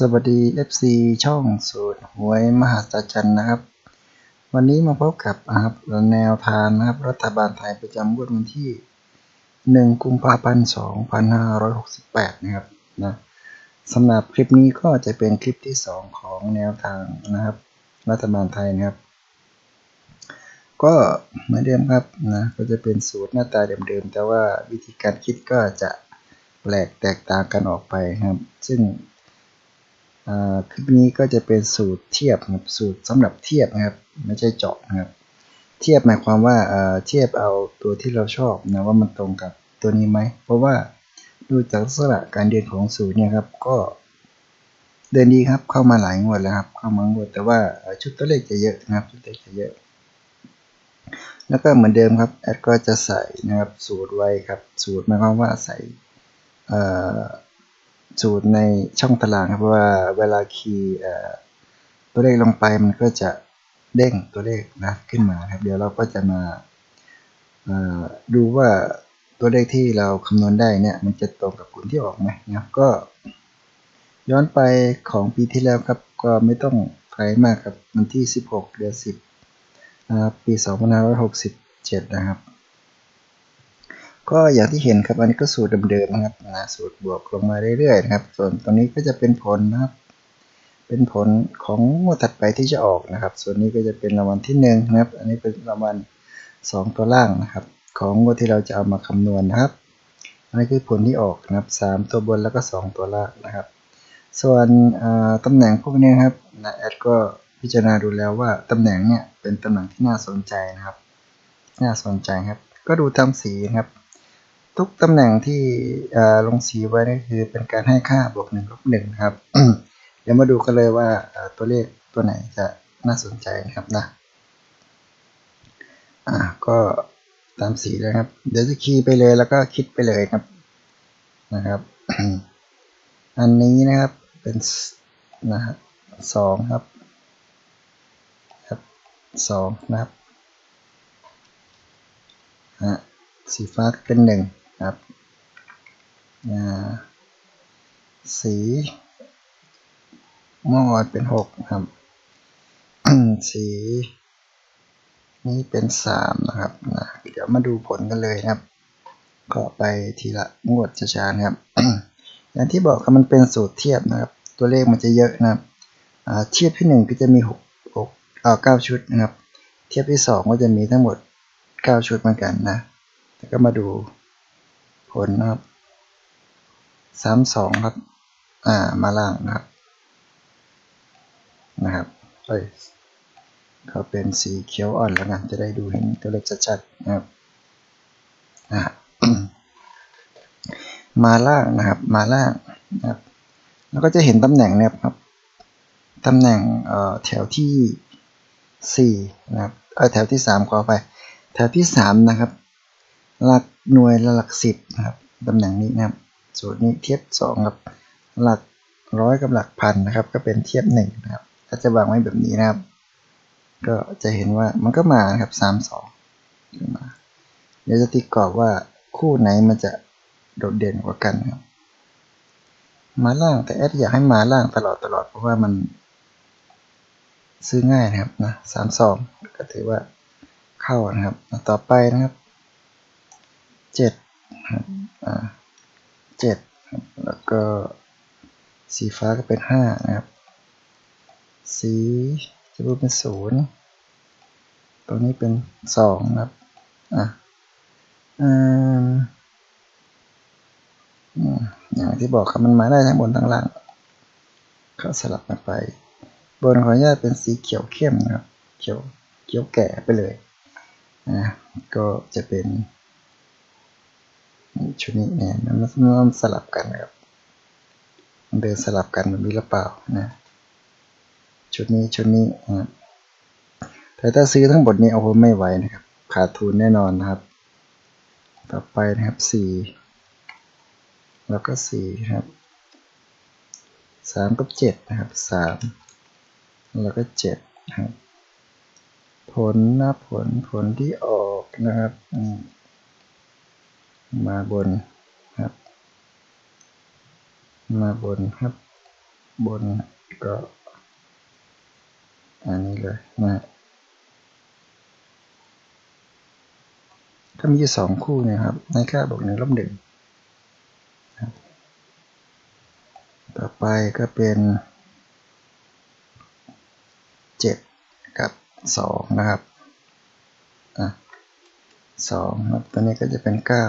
สวัสดี FC ช่องสูตรหวยมหาศาลนะครับ วันนี้มาพบกับนะครับแนวทางนะครับรัฐบาลไทยประจำวดวันที่ 1 กุมภาพันธ์ 2568 นะครับนะสำหรับคลิปนี้ก็จะเป็นคลิปที่ 2 ของแนวทางนะครับ รัฐบาลไทยนะครับ ก็เหมือนเดิมครับนะก็จะเป็นสูตรหน้าตาเดิมๆ แต่ว่าวิธีการคิดก็จะแปลกแตกต่างกันออกไปครับ ซึ่ง คลิปนี้ก็จะเป็นสูตรเทียบครับสูตรสำหรับเทียบนะครับ ไม่ใช่เจาะนะครับ เทียบหมายความว่าเทียบเอาตัวที่เราชอบนะว่ามันตรงกับตัวนี้ไหม เพราะว่าดูจากลักษณะการเดินของสูตรเนี่ยครับก็เดินดีครับเข้ามาหลายงวดแล้วครับ เข้ามางวดแต่ว่าชุดตัวเลขจะเยอะนะครับชุดตัวเลขจะเยอะ แล้วก็เหมือนเดิมครับแอดก็จะใส่นะครับสูตรไว้ครับ สูตรหมายความว่าใส่ สูตรในช่องตารางครับว่าเวลาคีย์ตัวเลขลงไปมันก็จะเด้งตัวเลขนะขึ้นมาครับ เดี๋ยวเราก็จะมาดูว่าตัวเลขที่เราคำนวณได้เนี่ยมันจะตรงกับผลที่ออกไหมนะครับก็ ย้อนไปของปีที่แล้วครับก็ไม่ต้องไกลมากครับวันที่ 16 เดือน 10นะครับปี 2567 นะครับ ก็อย่างที่เห็นครับอันนี้ก็สูตรเดิมๆนะครับนะสูตรบวกลงมาเรื่อยๆนะครับ ส่วนตรงนี้ก็จะเป็นผลนะครับ เป็นผลของงวดถัดไปที่จะออกนะครับ ส่วนนี้ก็จะเป็นรางวัลที่1นนะครับ อันนี้เป็นรางวัล2 ตัวล่างนะครับ ของงวดที่เราจะเอามาคำนวณนะครับ อันนี้คือผลที่ออกนะครับ 3 ตัวบนแล้วก็ 2 ตัวล่างนะครับ ส่วนตำแหน่งพวกนี้ครับนะแอดก็พิจารณาดูแล้วว่าตำแหน่งเนี่ยเป็นตำแหน่งที่น่าสนใจนะครับ น่าสนใจครับ ก็ดูตามสีนะครับ ทุกตำแหน่งที่ลงสีไว้นี่คือเป็นการให้ค่าบวกหนึ่งลบหนึ่งครับ เดี๋ยวมาดูกันเลยว่าตัวเลขตัวไหนจะน่าสนใจนะครับนะอ่าก็ตามสีเลยครับ เดี๋ยวจะคีย์ไปเลยแล้วก็คิดไปเลยครับนะครับ อันนี้นะครับเป็นนะครับสองครับครับสองนะครับอ่าสีฟ้าเป็นหนึ่ง ครับสีม่วงเป็นหกครับ สีนี้เป็นสามนะครับนะเดี๋ยวมาดูผลกันเลยครับ ก็ไปทีละงวดช้าๆครับ อย่างที่บอกครับมันเป็นสูตรเทียบนะครับ ตัวเลขมันจะเยอะนะครับเทียบที่หนึ่งก็จะมีหกหกเอ่าเก้าชุดนะครับ เทียบที่สองก็จะมีทั้งหมดเก้าชุดเหมือนกันนะแล้วก็มาดู ลนะครับสามสองครับ อ่า มาล่างนะครับ นะครับเอ้ยเขาเป็นสีเขียวอ่อนแล้วกันจะได้ดูเห็นตัวเลขชัดๆนะครับอ่ามาล่างนะครับ มาล่างนะครับ แล้วก็จะเห็นตำแหน่งเนี่ยครับตำแหน่งเอ่อแถวที่สี่นะครับเออแถวที่สามขอไป แถวที่สามนะครับ หลัก หน่วยละหลักสิบนะครับตำแหน่งนี้นะครับ สูตรนี้เทียบสองกับหลักร้อยกับหลักพันนะครับ ก็เป็นเทียบหนึ่งนะครับถ้าจะวางไว้แบบนี้นะครับ ก็จะเห็นว่ามันก็มาครับสามสองมาเดี๋ยวจะติกรอบว่าคู่ไหนมันจะโดดเด่นกว่ากันครับ มาล่างแต่แอดอยากให้มาล่างตลอดตลอดเพราะว่ามันซื้อง่ายนะครับนะสามสองก็ถือว่าเข้านะครับ ต่อไปนะครับ เจ็ดอ่าเจ็ดแล้วก็สีฟ้าก็เป็นห้านะครับ สีจะรูปเป็นศูนย์ตัวนี้เป็นสองนะครับ อะอืมอย่างที่บอกครับมันมาได้ทั้งบนทั้งล่างก็สลับกันไป บนขออนุญาตเป็นสีเขียวเข้มนะครับ เขียวเขียวแก่ไปเลยนะก็จะเป็น ชุดนี้เนี่ยมันมันสลับกันนะครับมันเดินสลับกันมันมีหรือเปล่านะชุดนี้ชุดนี้นะแต่ถ้าซื้อทั้งหมดนี้เอาไม่ไหวนะครับ ขาดทุนแน่นอนนะครับ ต่อไปนะครับสี่แล้วก็สี่ครับสามกับเจ็ดนะครับสามแล้วก็เจ็ดครับผลนะผลผลที่ออกนะครับ มาบนครับ มาบนครับ บนก็ อันนี้เลยนะฮะถ้ามีสองคู่เนะครับ ในค่าบวกหนึ่งลบหนึ่งต่อไปก็เป็นเจ็ดกับสองนะครับอะสองครับตัวนี้ก็จะเป็นเก้า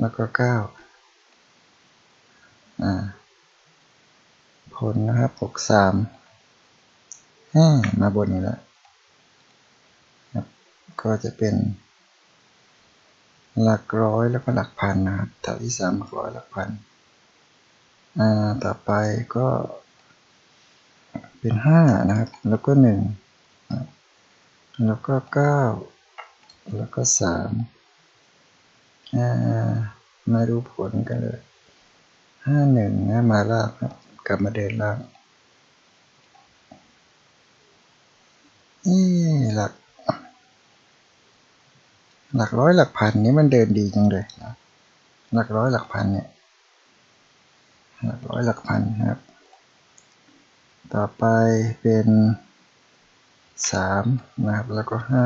แล้วก็เก้าอ่าผลนะครับหกสามห้ามาบนนี้แล้วครับก็จะเป็น หลักร้อยแล้วก็หลักพันนะครับแถวที่สามหลักร้อยหลักพันอ่าต่อไปก็เป็นห้านะครับ แล้วก็หนึ่งแล้วก็เก้าแล้วก็สามอ่า มาดูผลกันเลยห้าหนึ่งนะมาลางครับกลับมาเดินลางนี่หลัก หลักร้อยหลักพันนี้มันเดินดีจังเลยนะหลักร้อยหลักพันเนี่ยหลักร้อยหลักพันนะครับ ต่อไปเป็นสามนะครับแล้วก็ห้า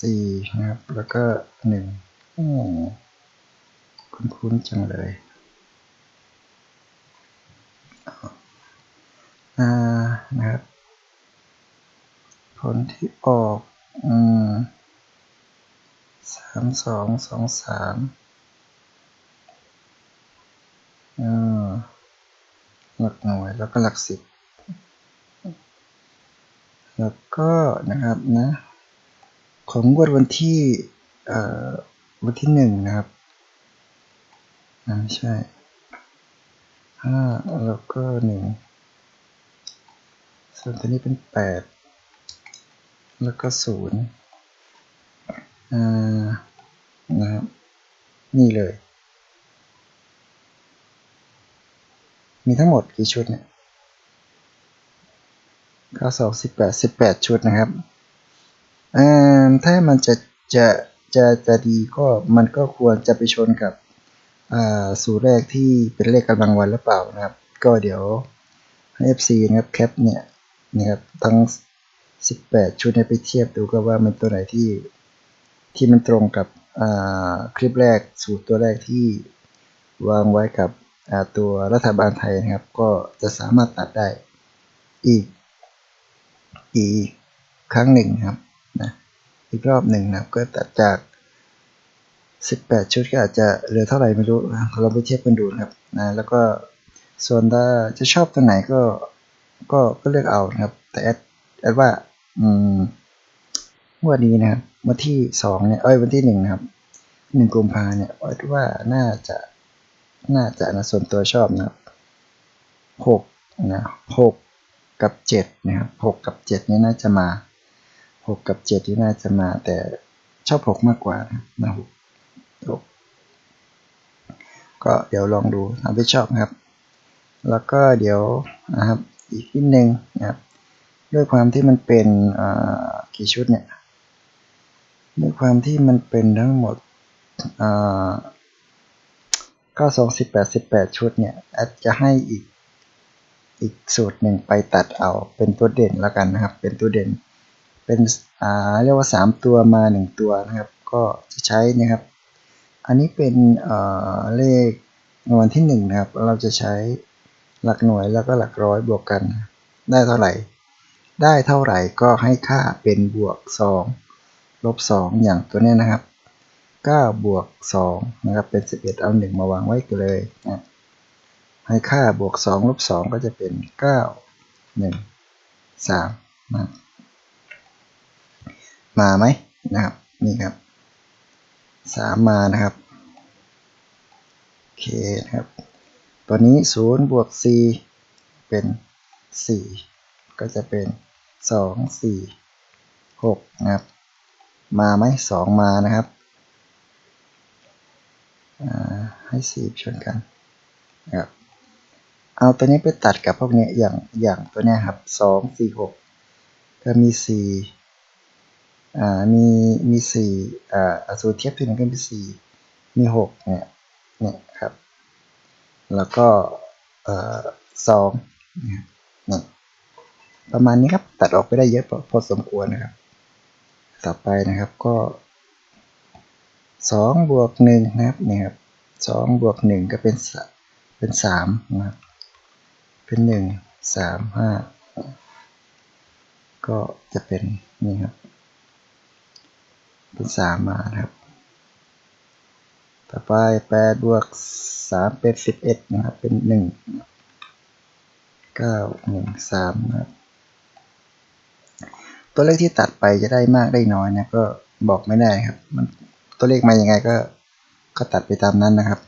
สี่นะครับแล้วก็หนึ่ง คุ้นๆจังเลยอ่านะครับ ผลที่ออกอืมสามสองสองสามอ่าหลักหน่วยแล้วก็หลักสิบ แล้วก็นะครับนะ ของงวดวันที่เอ่อ วันที่หนึ่งนะครับอ่าใช่ห้าแล้วก็หนึ่งส่วนตัวนี้เป็นแปดแล้วก็ศูนย์อ่านะครับนี่เลย มีทั้งหมดกี่ชุดเนี่ยเก้าสองสิบแปดสิบแปดชุดนะครับอ่าถ้ามันจะจะ จะจะดีก็มันก็ควรจะไปชนกับอ่าสูตรแรกที่เป็นเลขกำลังวันหรือเปล่านะครับ ก็เดี๋ยวให้ FC นะครับแคปเนี่ยนะครับทั้ง 18 ชุดเนี่ยไปเทียบดูก็ว่ามันตัวไหนที่ที่มันตรงกับอ่าคลิปแรกสูตรตัวแรกที่วางไว้กับตัวรัฐบาลไทยนะครับ ก็จะสามารถตัดได้อีกอีกครั้งหนึ่งครับ อีกรอบหนึ่งนะครับ ก็ตัดจาก 18 ชุดก็อาจจะเหลือเท่าไหร่ไม่รู้เราไปเทียบกันดูนะครับนะแล้วก็ส่วนถ้าจะชอบตัวไหนก็ก็ก็เลือกเอานะครับ แต่แอดแอดว่าอืมวันนี้นะครับวันที่สองเนี่ยเอ้ยวันที่หนึ่งนะครับหนึ่งกุมภาเนี่ยแอดว่าน่าจะน่าจะนะส่วนตัวชอบนะครับหกนะหกกับเจ็ดนะครับหกกับเจ็ดนี่น่าจะมา หกกับเจ็ดนี่น่าจะมา แต่ชอบหกมากกว่านะหกหกก็เดี๋ยวลองดูเอาไปชอบครับ แล้วก็เดี๋ยวนะครับอีกนิดนึงนะครับด้วยความที่มันเป็นกี่ชุดเนี่ยด้วยความที่มันเป็นทั้งหมดก็สองสิบแปดสิบแปดชุดเนี่ยแอดจะให้อีกอีกสูตรหนึ่งไปตัดเอาเป็นตัวเด่นแล้วกันนะครับ เป็นตัวเด่น เป็นอ่าเรียกว่าสามตัวมาหนึ่งตัวนะครับ ก็จะใช้นะครับ อันนี้เป็นเลขรางวัลที่หนึ่งนะครับ เราจะใช้หลักหน่วยแล้วก็หลักร้อยบวกกัน ได้เท่าไหร่ ได้เท่าไหร่ก็ให้ค่าเป็นบวก 2 ลบ 2 อย่างตัวนี้นะครับ9บวก2นะครับเป็น 11 เอา 1 มาวางไว้กันเลยนะให้ค่าบวก2ลบ2ก็จะเป็น 9 1 3นะ มาไหมนะครับนี่ครับ3มานะครับโอเคนะครับ ตัวนี้0บวก4เป็น4ก็จะเป็นสองสี่หกนะครับ มาไหมสองมานะครับให้สี่ชนกันนะครับเอาตัวนี้ไปตัดกับพวกนี้อย่างอย่างตัวนี้ครับสองสี่หกก็มีสี่ มีมีสี่อ่าสูตรเทียบที่หนึ่งก็มีสี่มีหกเนี่ยเนี่ยครับ แล้วก็สองนะครับนี่ประมาณนี้ครับ ตัดออกไปได้เยอะพอสมควรนะครับ ต่อไปนะครับก็สองบวกหนึ่งนะครับนี่ยครับสองบวกหนึ่งก็เป็นเป็นสามนะครับเป็นหนึ่งสามห้าก็จะเป็นนี่ครับ เป็นสามมาครับ ต่อไปแปดบวกสามเป็นสิบเอ็ดนะครับ เป็นหนึ่งเก้าหนึ่งสามครับ ตัวเลขที่ตัดไปจะได้มากได้น้อยนะก็บอกไม่ได้ครับ มันตัวเลขมายังไงก็ก็ตัดไปตามนั้นนะครับ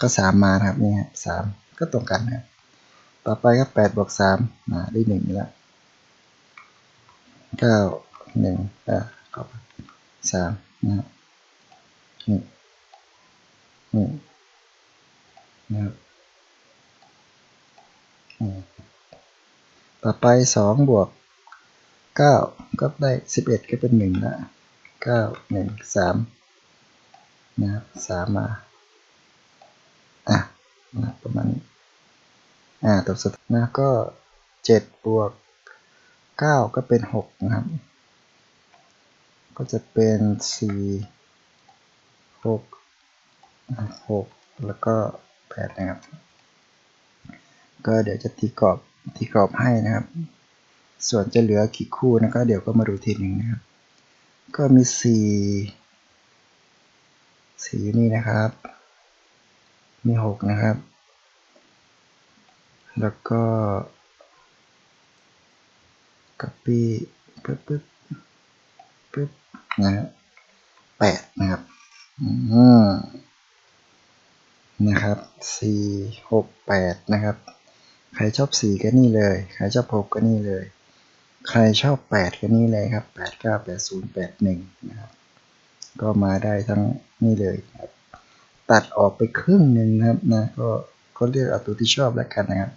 ก็สามมาครับนี่ครับสามก็ตรงกันนะครับ ต่อไปก็แปดบวกสามมาได้หนึ่งแล้วเก้าหนึ่งอ่า ก็สามนะครับนี่นี่นะครับต่อไปสองบวกเก้าก็ได้สิบเอ็ดก็เป็นหนึ่งละเก้าหนึ่งสามนะครับสามมาอะนะประมาณนี้อ่าตัวสุดนะก็เจ็ดบวกเก้าก็เป็นหกนะครับ ก็จะเป็นสี่หกหกแล้วก็แปดนะครับ ก็เดี๋ยวจะตีกรอบตีกรอบให้นะครับ ส่วนจะเหลือกี่คู่นะก็เดี๋ยวก็มาดูทีหนึ่งนะครับ ก็มีสี่สี่นี่นะครับ มีหกนะครับ แล้วก็ copy ปึ๊บปึ๊บ ปึ๊บนะฮะแปดนะครับอืมนะครับสี่หกแปดนะครับ ใครชอบสี่ก็นี่เลย ใครชอบหกก็นี่เลย ใครชอบแปดก็นี่เลยครับแปดเก้าแปดศูนย์แปดหนึ่งนะครับ ก็มาได้ทั้งนี่เลยครับ ตัดออกไปครึ่งหนึ่งนะครับนะ ก็ก็เลือกเอาตัวที่ชอบแล้วกันนะครับ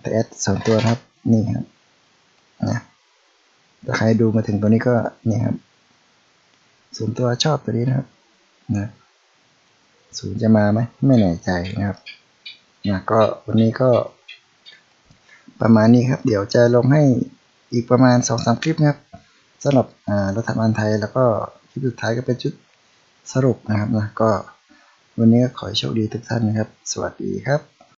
แต่แอดส่วนตัวครับนี่ครับนะ ถ้าใครดูมาถึงตัวนี้ก็นี่ครับส่วนตัวชอบตัวนี้นะครับนะศูนย์จะมาไหมไม่แน่ใจนะครับนะก็วันนี้ก็ ประมาณนี้ครับ เดี๋ยวจะลงให้อีกประมาณ2อสคลิปนะครับสำหรับอ่ารัฐบาลไทยแล้วก็คลิปสุดท้ายก็เป็นชุดสรุปนะครับนะก็วันนี้ก็ขอโชคดีทุกท่านนะครับ สวัสดีครับ